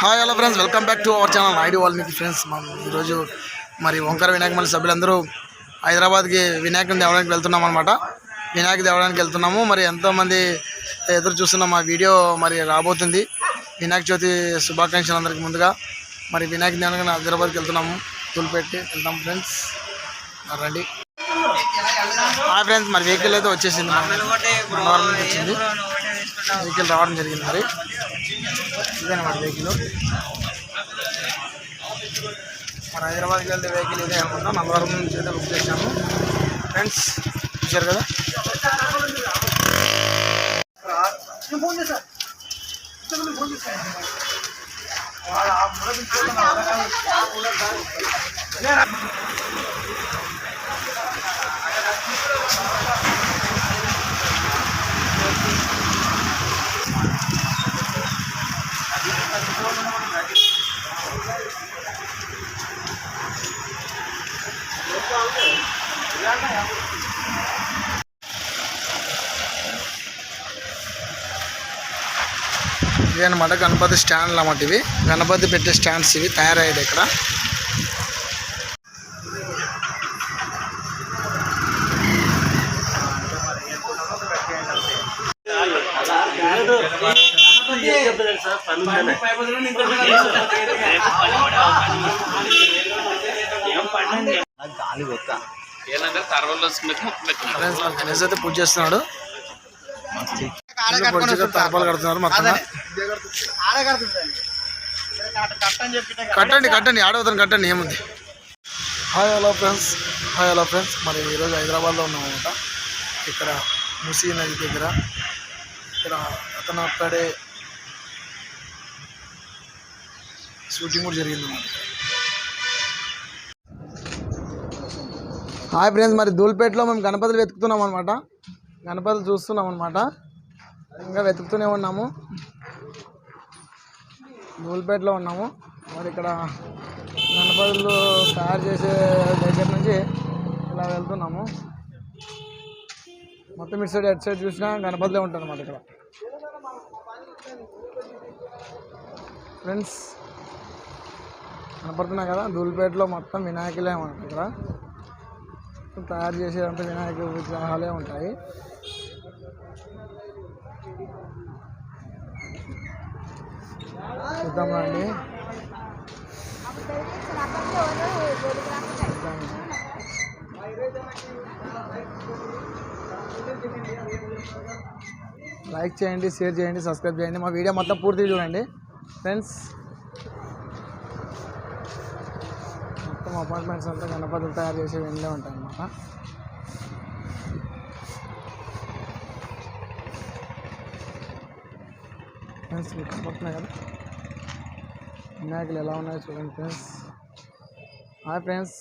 Hi hello friends welcome back to our channel ID Valmiki friends మనం ఈరోజు మరి ఓంకార వినాయక సభ్యులందరూ హైదరాబాద్కి వినాయకుని తేవడానికి వెళ్తున్నాం అనమాట వినాయక తేవడానికి వెళ్తున్నాము. మరి ఎంతోమంది ఎదురు చూస్తున్న మా వీడియో మరి రాబోతుంది. వినాయక చవితి శుభాకాంక్షలు అందరికి ముందుగా. మరి వినాయక దేవడానికి హైదరాబాద్కి వెళ్తున్నాము. తూలిపెట్టి వెళ్తాం ఫ్రెండ్స్ రండి. హాయ్ ఫ్రెండ్స్ మరి వెహికల్ అయితే వచ్చేసింది. వచ్చింది. వెహికల్ రావడం జరిగింది మరి. ఇదేనమాట వెహికల్. మన హైదరాబాద్కి వెళ్తే వెహికల్ ఇదే అనుకుంటా నల్లవరం నుంచి అయితే బుక్ చేసాము ఫ్రెండ్స్ చూసారు కదా? ఇవి అనమాట గణపతి స్టాండ్లు అన్నమాట ఇవి. గణపతి పెట్టే స్టాండ్స్ ఇవి. తయారయ్యాయి ఇక్కడ. అయితే పూజ చేస్తున్నాడు. తర్పాలు కడుతున్నారు మొత్తం కట్టండి కట్టండి. ఆడవద్దని కట్టండి ఏముంది? Hi hello friends. Hi hello friends. మరి ఈరోజు హైదరాబాద్లో ఉన్నామన్నమాట. ఇక్కడ ముసీ నది దగ్గర. ఇక్కడ అతను అక్కడే షూటింగ్ కూడా జరిగిందన్నమాట. Hi friends. మరి ధూల్పేటలో మేము గణపతులు వెతుకుతున్నాం అనమాట గణపతులు చూస్తున్నాం అనమాట ఇంకా వెతుకుతూనే ఉన్నాము. ధూల్పేటలో ఉన్నాము. మరి ఇక్కడ గణపతులు తయారు చేసే దగ్గర నుంచి ఇలా వెళ్తున్నాము. మొత్తం ఇటు సైడ్ ఎటు సైడ్ చూసినా గణపతిలో ఉంటాను అన్నమాట ఇక్కడ. ఫ్రెండ్స్ కనపడుతున్నా కదా దూల్పేటలో మొత్తం వినాయకులే ఉంటాయి ఇక్కడ. తయారు చేసేదంతా వినాయక విగ్రహాలే ఉంటాయి. చూద్దాం అండి. లైక్ చేయండి షేర్ చేయండి సబ్స్క్రైబ్ చేయండి. మా వీడియో మొత్తం పూర్తిగా చూడండి. ఫ్రెండ్స్ మొత్తం అపార్ట్మెంట్స్ అంతా గణపతులు తయారు చేసే వెళ్ళే ఉంటాయి అన్నమాట ఫ్రెండ్స్ మీకు కనపడుతున్నాయి కదా? వినాయకులు ఎలా ఉన్నాయో చూడండి ఫ్రెండ్స్. Hi friends.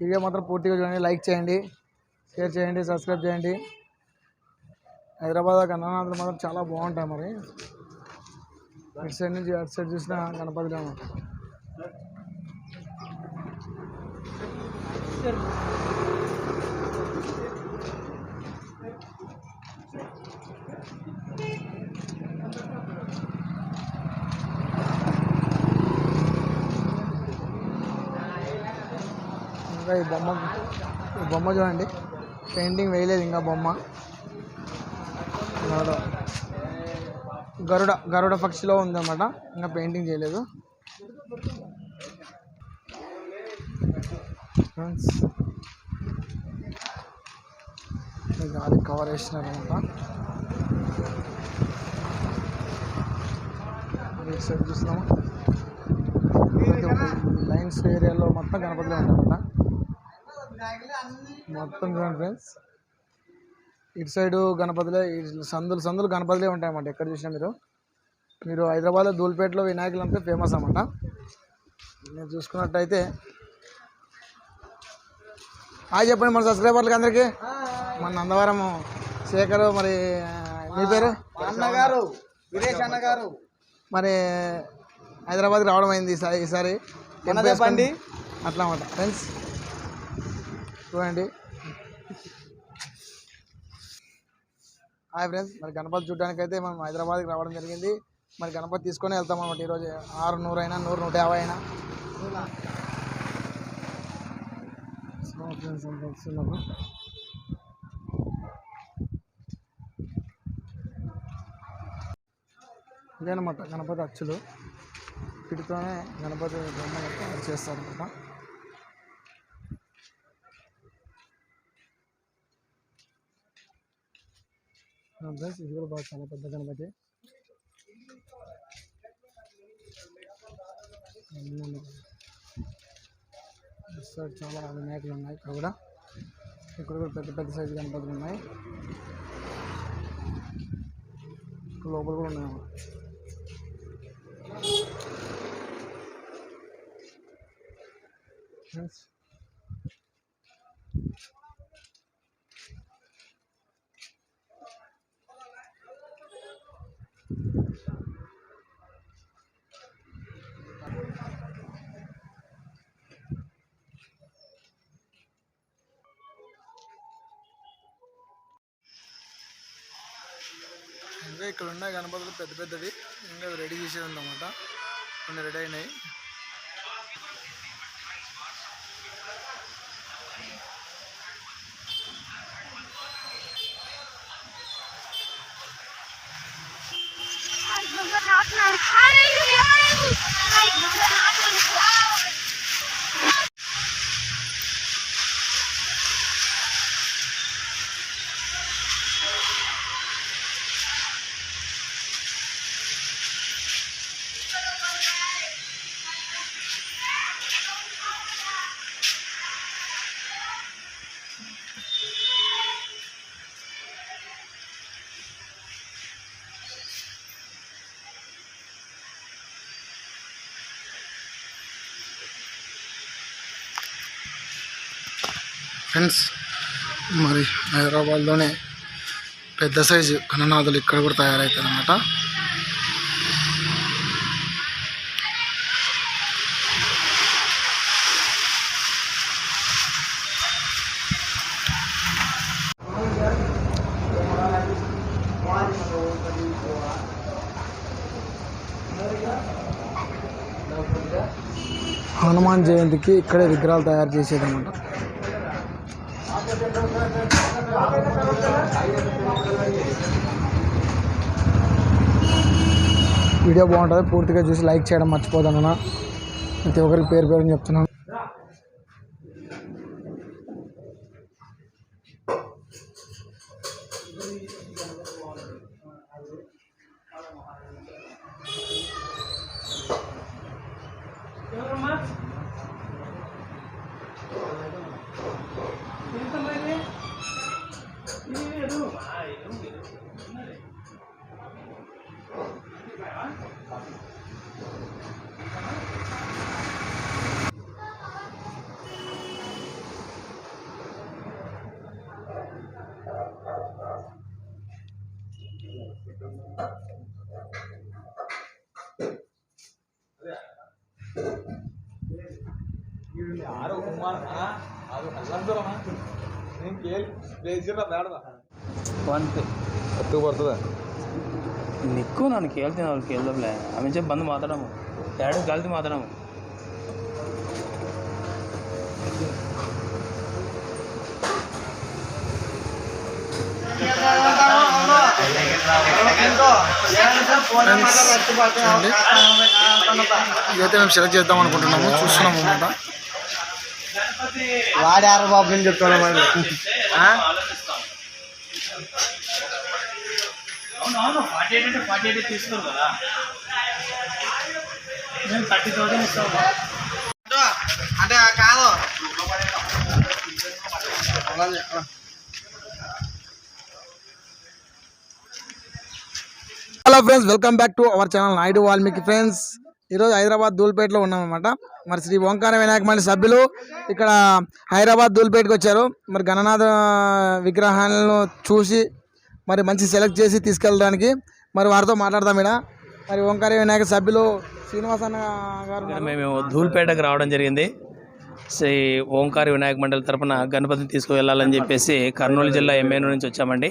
వీడియో మాత్రం పూర్తిగా చూడండి లైక్ చేయండి షేర్ చేయండి సబ్స్క్రైబ్ చేయండి. హైదరాబాద్ గణనాథులు మాత్రం చాలా బాగుంటాయి మరి. అటు సైడ్ నుంచి అటు సైడ్ చూసినా గణపతిలో ఇంకా ఈ బొమ్మ ఈ బొమ్మ చూడండి. పెయింటింగ్ వేయలేదు ఇంకా బొమ్మ. గరుడ. గరుడ పక్షిలో ఉందన్నమాట. ఇంకా పెయింటింగ్ చేయలేదు. ఫ్రెండ్స్ గాలి కవర్ వేసినారనమాట. సైడ్ చూస్తున్నాము? లైన్స్ ఏరియాలో మొత్తం గణపతిలో ఉందన్నమాట మొత్తం చూడండి ఫ్రెండ్స్ ఇటు సైడు గణపతిలే ఇటు సందులు సందులు గణపతిలే ఉంటాయన్నమాట. ఎక్కడ చూసినా మీరు. మీరు హైదరాబాద్లో ధూల్పేటలో వినాయకులు అంతా ఫేమస్ అన్నమాట. మీరు చూసుకున్నట్టయితే. హాయ్ చెప్పండి మన సబ్స్క్రైబర్లకి అందరికీ. మన నందవరం శేఖర్ మరి మీ పేరు? అన్నగారు వీరేష్ అన్నగారు. మరి హైదరాబాద్కి రావడం అయింది ఈసారి ఈసారి. అట్లా అన్నమాట. ఫ్రెండ్స్ చూడండి. హాయ్ ఫ్రెండ్స్ మరి గణపతి చూడడానికి అయితే మనం హైదరాబాద్కి రావడం జరిగింది. మరి గణపతి తీసుకొని వెళ్తాం అనమాట ఈరోజు. ఆరు నూరు అయినా నూరు నూట యాభై అయినా. ఫ్రెండ్స్ ఇదేనమాట గణపతి అచ్చులు. వీటితోనే గణపతి బొమ్మ చేస్తారనమాట ఫ్రెండ్స్ ఇది కూడా బాగా చాలా పెద్ద గణపతి ఇటు సైడ్ చాలా వినాయకులు ఉన్నాయి ఇక్కడ కూడా ఇక్కడ కూడా పెద్ద పెద్ద సైజు గణపతులు ఉన్నాయి ఇక్కడ లోపల కూడా ఉన్నాయి ఫ్రెండ్స్ ఇంకా ఇక్కడ ఉన్నాయి గణపతులు పెద్ద పెద్దవి. ఇంకా రెడీ చేసేది ఉందన్నమాట. కొన్ని రెడీ అయినాయి. ఫ్రెండ్స్ మరి హైదరాబాద్లోనే పెద్ద సైజు గణనాథులు ఇక్కడ కూడా తయారవుతాయి అన్నమాట హనుమాన్ జయంతికి ఇక్కడే విగ్రహాలు తయారు చేసేది అనమాట వీడియో బాగుంటుంది పూర్తిగా చూసి లైక్ చేయడం మర్చిపోతాను ప్రతి ఒక్కరికి పేరు పేరు చెప్తున్నాను. ಹತ್ತು ಬರ್ತದೆ ನಿಕ್ಕು ನಾನು ಕೇಳ್ತೀನಿ ಅವ್ರು ಕೇಳ್ದಬ್ಲೆ ಆಮೇಲೆ ಬಂದು ಮಾತಾಡಮು ಎರಡು ಗಲ್ತಿ ಮಾತಾಡಮು ఇదైతే మేము సెలెక్ట్ చేద్దాం అనుకుంటున్నాము చూస్తున్నాము అన్నమాట వాడారు బాబు నేను చెప్తాను మరి? అవునవును ఫార్టీ ఎయిట్ అంటే ఫార్టీ ఎయిట్ తీసుకోరు కదా. నేను థర్టీ థౌసండ్ ఇస్తాను అంటే కాదు. Hello friends welcome back to our channel Naidu Valmiki friends ఈరోజు హైదరాబాద్ దూల్పేటలో ఉన్నామన్నమాట. మరి శ్రీ ఓంకార వినాయక మండలి సభ్యులు ఇక్కడ హైదరాబాద్ దూల్పేటకు వచ్చారు. మరి గణనాథ విగ్రహాలను చూసి మరి మంచి సెలెక్ట్ చేసి తీసుకెళ్ళడానికి మరి వారితో మాట్లాడదాం ఇక్కడ మరి ఓంకార వినాయక సభ్యులు శ్రీనివాసన్న గారు మేము ధూల్పేటకు రావడం జరిగింది. శ్రీ ఓంకార వినాయక మండలి తరపున గణపతిని తీసుకువెళ్ళాలని చెప్పేసి కర్నూలు జిల్లా ఎంఏను నుంచి వచ్చామండి.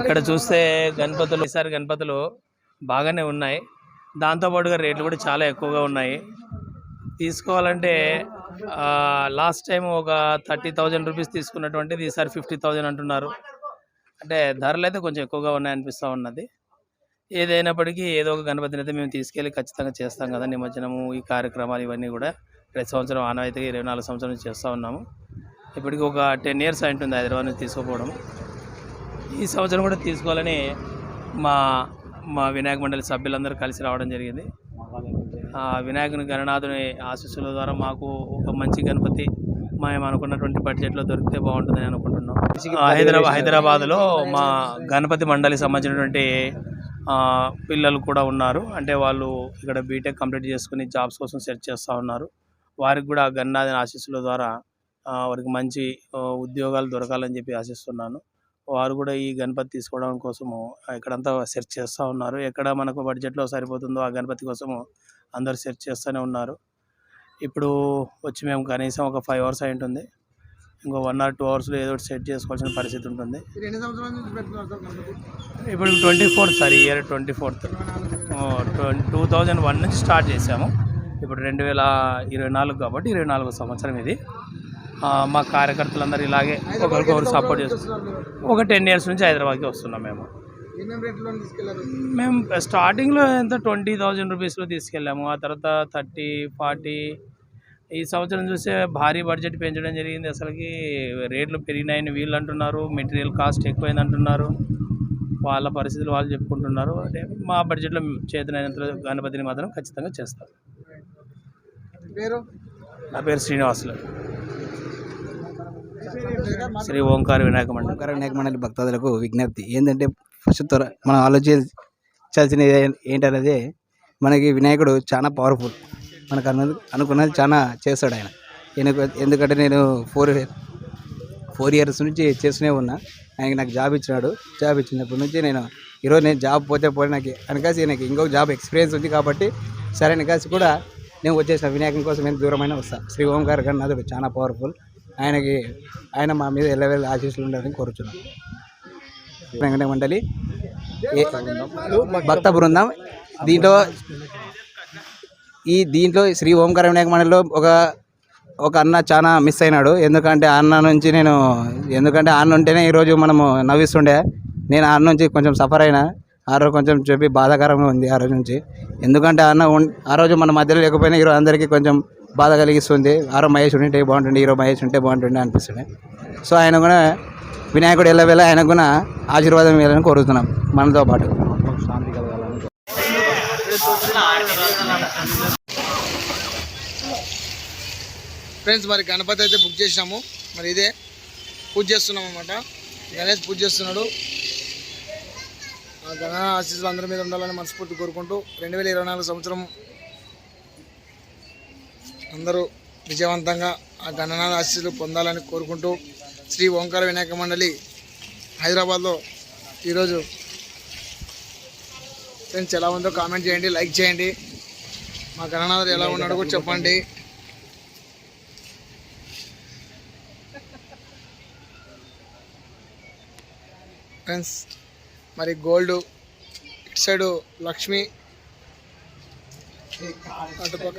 ఇక్కడ చూస్తే గణపతులు ఈసారి గణపతులు బాగానే ఉన్నాయి. దాంతోపాటుగా రేట్లు కూడా చాలా ఎక్కువగా ఉన్నాయి. తీసుకోవాలంటే లాస్ట్ టైం ఒక థర్టీ థౌజండ్ రూపీస్ తీసుకున్నటువంటిది ఈసారి ఫిఫ్టీ థౌజండ్ అంటున్నారు. అంటే ధరలు అయితే కొంచెం ఎక్కువగా ఉన్నాయి అనిపిస్తూ ఉన్నది. ఏదైనప్పటికీ ఏదో ఒక గణపతిని అయితే మేము తీసుకెళ్ళి ఖచ్చితంగా చేస్తాం కదా నిమజ్జనము ఈ కార్యక్రమాలు ఇవన్నీ కూడా. ప్రతి సంవత్సరం ఆనవాయితీగా ఇరవై నాలుగు సంవత్సరం నుంచి చేస్తూ ఉన్నాము. ఇప్పటికి ఒక టెన్ ఇయర్స్ అయింటుంది హైదరాబాద్ నుంచి తీసుకోపోవడం. ఈ సంవత్సరం కూడా తీసుకోవాలని మా మా వినాయక మండలి సభ్యులందరూ కలిసి రావడం జరిగింది. ఆ వినాయకుని గణనాథుని ఆశీస్సుల ద్వారా మాకు ఒక మంచి గణపతి మేము అనుకున్నటువంటి బడ్జెట్లో దొరికితే బాగుంటుందని అనుకుంటున్నాం. హైదరాబాద్ హైదరాబాద్లో మా గణపతి మండలికి సంబంధించినటువంటి పిల్లలు కూడా ఉన్నారు. అంటే వాళ్ళు ఇక్కడ బీటెక్ కంప్లీట్ చేసుకుని జాబ్స్ కోసం సెర్చ్ చేస్తూ ఉన్నారు. వారికి కూడా గణనాథుని ఆశీస్సుల ద్వారా వారికి మంచి ఉద్యోగాలు దొరకాలని చెప్పి ఆశిస్తున్నాను. వారు కూడా ఈ గణపతి తీసుకోవడం కోసము ఇక్కడంతా సెర్చ్ చేస్తూ ఉన్నారు. ఎక్కడ మనకు బడ్జెట్లో సరిపోతుందో ఆ గణపతి కోసము అందరు సెర్చ్ చేస్తూనే ఉన్నారు. ఇప్పుడు వచ్చి మేము కనీసం ఒక ఫైవ్ అవర్స్ అయి ఉంటుంది. ఇంకో వన్ ఆర్ టూ అవర్స్లో ఏదో ఒకటి సెట్ చేసుకోవాల్సిన పరిస్థితి ఉంటుంది. ఇప్పుడు twenty fourth sir year twenty fourth. Two thousand one నుంచి స్టార్ట్ చేసాము ఇప్పుడు రెండు వేల ఇరవై నాలుగు కాబట్టి ఇరవై నాలుగు సంవత్సరం ఇది. మా కార్యకర్తలందరూ ఇలాగే ఒకరికొకరు సపోర్ట్ చేస్తున్నారు ఒక టెన్ ఇయర్స్ నుంచి హైదరాబాద్కి వస్తున్నాం మేము. మేము స్టార్టింగ్లో ఎంత ట్వంటీ థౌజండ్ రూపీస్లో తీసుకెళ్ళాము. ఆ తర్వాత థర్టీ ఫార్టీ ఈ సంవత్సరం చూస్తే భారీ బడ్జెట్ పెంచడం జరిగింది. అసలుకి రేట్లు పెరిగినాయని వీళ్ళు అంటున్నారు. మెటీరియల్ కాస్ట్ ఎక్కువైంది అంటున్నారు. వాళ్ళ పరిస్థితులు వాళ్ళు చెప్పుకుంటున్నారు. అంటే మా బడ్జెట్లో చేతనైనంత గణపతిని మాత్రం ఖచ్చితంగా చేస్తాం. పేరు? నా పేరు శ్రీనివాసులు. శ్రీ ఓంకార వినాయక మండలి. ఓంకార వినాయక మండలి భక్తాదులకు విజ్ఞప్తి. ఏంటంటే ఫస్ట్ త్వర మనం ఆలోచించాల్సినది ఏంటనేది మనకి వినాయకుడు చాలా పవర్ఫుల్ మనకు అన్నది అనుకున్నది చాలా చేస్తాడు ఆయన. ఎందుకంటే నేను ఫోర్ ఫోర్ ఇయర్స్ నుంచి చేస్తూనే ఉన్నా. ఆయనకి నాకు జాబ్ ఇచ్చినాడు. జాబ్ ఇచ్చినప్పటి నుంచి నేను ఈరోజు నేను జాబ్ పోతే పోతే నాకు అనకాసి నాకు ఇంకొక జాబ్ ఎక్స్పీరియన్స్ ఉంది కాబట్టి సరే అనకాసి కూడా నేను వచ్చేసిన వినాయకం కోసం నేను దూరమైన వస్తాను శ్రీ ఓంకార గణనాథుడు చాలా పవర్ఫుల్ ఆయనకి ఆయన మా మీద ఎల్లవేళ ఆశీస్సులు ఉండాలని కోరుచున్నాను వెంకట మండలి భక్త బృందం. దీంట్లో ఈ దీంట్లో శ్రీ ఓంకార వినాయక మండలిలో ఒక ఒక అన్న చాలా మిస్ అయినాడు. ఎందుకంటే ఆ అన్న నుంచి నేను ఎందుకంటే ఆ అన్న ఉంటేనే ఈరోజు మనము నవ్విస్తుండే. నేను అన్న నుంచి కొంచెం సఫర్ అయినా. ఆ రోజు కొంచెం చెప్పి బాధాకరంగా ఉంది ఆ రోజు నుంచి. ఎందుకంటే ఆ అన్న ఆ రోజు మన మధ్యలో లేకపోయినా ఈరోజు అందరికీ కొంచెం బాధ కలిగిస్తుంది. ఆరో మహేష్ ఉంటే బాగుంటుండే హీరో మహేష్ ఉంటే బాగుంటుండే అనిపిస్తుంది. సో ఆయన కూడా వినాయకుడు వెళ్ళవేళ ఆయన కూడా ఆశీర్వాదం వేయాలని కోరుతున్నాం మనతో పాటు. ఫ్రెండ్స్ మరి గణపతి అయితే బుక్ చేసినాము. మరి ఇదే పూజ చేస్తున్నాం అనమాట గణేష్ పూజ చేస్తున్నాడు. గణ ఆశీస్సులు అందరి మీద ఉండాలని మనస్ఫూర్తి కోరుకుంటూ రెండు వేల ఇరవై నాలుగు సంవత్సరం అందరూ విజయవంతంగా ఆ గణనాథ ఆశీస్సులు పొందాలని కోరుకుంటూ శ్రీ ఓంకార వినాయక మండలి హైదరాబాద్లో ఈరోజు ఫ్రెండ్స్ ఎలా ఉందో కామెంట్ చేయండి లైక్ చేయండి. మా గణనాథుడు ఎలా ఉన్నాడో కూడా చెప్పండి. ఫ్రెండ్స్ మరి గోల్డ్ ఇటు సైడు లక్ష్మి అటుపక్క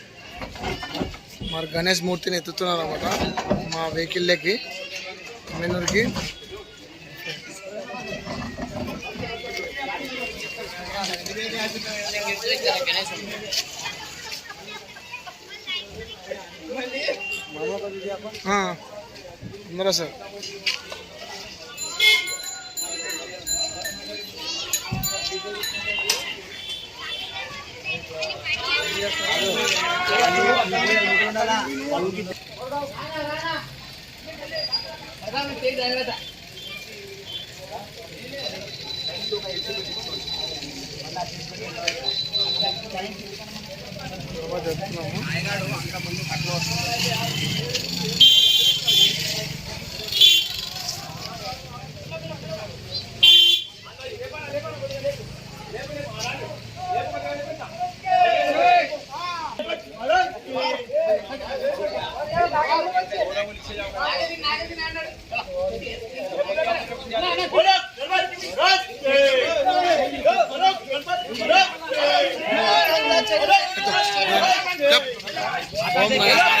మరి గణేష్ మూర్తిని ఎత్తుతున్నారు అనమాట మా వెహికల్లోకి మెనూర్కి. అందరూ సార్. ఆయన అక్కడ ముందు కట్టలు వస్తుంది. Oh, my God.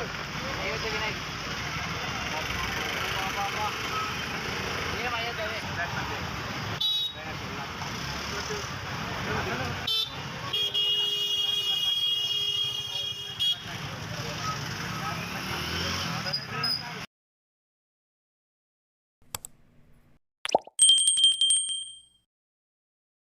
Ayun, sige na.